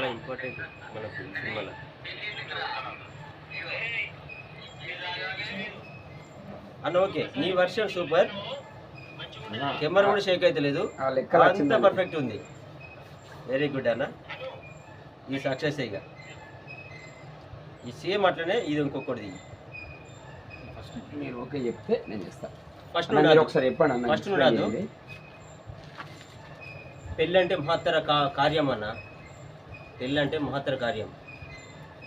చాలా ఇంపార్టెంట్ మనకు సినిమాలో. అన్న ఓకే. నీ వర్షన్ సూపర్ కెమెరా కూడా షేక్ అయితే లేదు. అంతా. పర్ఫెక్ట్ ఉంది. వెరీ గుడ్ అన్న. ఈ సక్సెస్ ఇక. ఈ సేమ్ అట్లనే ఇది ఇంకొకటి మీరు ఓకే చెప్తే నేను చేస్తా. ఫస్ట్ ఒకసారి చెప్పండి అన్న ఫస్ట్ రాదు. పెళ్ళి అంటే మహత్తర కార్యం అన్న. పెళ్ళి అంటే మహత్తర కార్యం.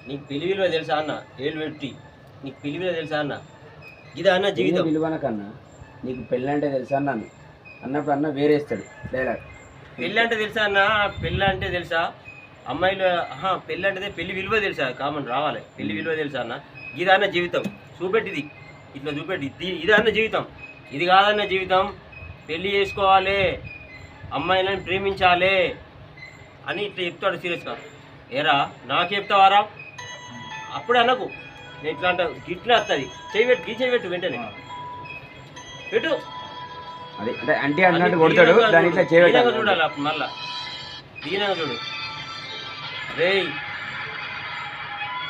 నీకు పెళ్ళి విలువ తెలుసా అన్న? ఏళ్ళు పెట్టి. నీకు పెళ్ళి విలువ తెలుసా అన్న? ఇదే అన్న జీవితం. విలువన కన్నా నీకు పెళ్ళి అంటే తెలుసా అన్నాను అన్నప్పుడు అన్న వేరేస్తాడు. డైలాగ్. పెళ్ళి అంటే తెలుసా అన్న? పెళ్ళి అంటే తెలుసా? అమ్మాయిలు పెళ్ళి అంటే పెళ్ళి విలువ తెలుసా? కామన్ రావాలి. పెళ్ళి విలువ తెలుసా అన్న? ఇది అన్న జీవితం. చూపెట్టిది. ఇట్లా చూపెట్టి. ఇది- ఇది అన్న జీవితం. ఇది కాదన్న జీవితం. పెళ్ళి చేసుకోవాలి. అమ్మాయిలను ప్రేమించాలి. అని ఇట్లా చెప్తాడు సీరియస్గా ఏరా నాకు చెప్తావారా? అప్పుడే అనకు. నేను ఇట్లా అంట ఇట్లా వస్తుంది చేయి పెట్టు గీ చేయి పెట్టు వెంటనే. పెట్టు. అది అంటే అంటే అన్నట్టు కొడతాడు దాని ఇట్లా చూడాలి అప్పుడు మళ్ళా. దీనంగా చూడు. రేయ్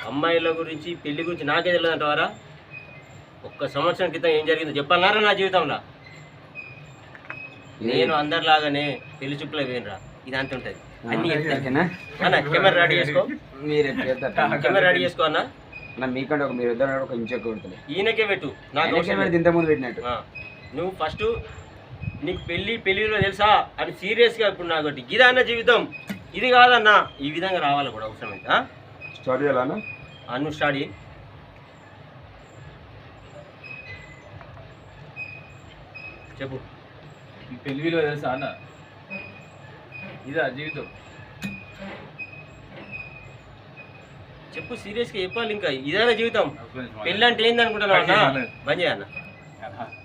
అమ్మాయిల గురించి పెళ్ళి గురించి నాకే తెలియదు అంటావారా ఒక్క సంవత్సరం క్రితం ఏం జరిగిందో చెప్పాలన్నారా నా జీవితంలో? నేను అందరిలాగానే పెళ్ళి చుక్కలో వేయనురా ఇది అంత ఉంటుంది అన్ని అన్న కెమెరా రెడీ చేసుకో. మీరు? కెమెరా రెడీ చేసుకో అన్న. అన్న మీకంటే ఒక మీరు ఇద్దరు ఒక ఇంచు ఎక్కువ కొడుతుంది ఈయనకే పెట్టు. నాకు అవసరం. ఇంత ముందు పెట్టినట్టు. నువ్వు ఫస్ట్ నీకు పెళ్ళి పెళ్ళిలో తెలుసా? అని సీరియస్గా ఇప్పుడు నాకు ఇదా అన్న జీవితం. ఇది కాదన్న. ఈ విధంగా రావాలి కూడా అవసరమైతే ఆ? స్టార్ట్ చేయాలా ఆ, నువ్వు స్టార్ట్ చేయి. చెప్పు. పెళ్ళి విలువ తెలుసా అన్న? ఇదా జీవితం. చెప్పు సీరియస్గా చెప్పాలి ఇంకా. ఇదేనా జీవితం. పెళ్ళి అంటే ఏంది అనుకుంటున్నావు అన్న? అన్న.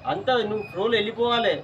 అంతా నువ్వు ఫ్లోలో వెళ్ళిపోవాలి.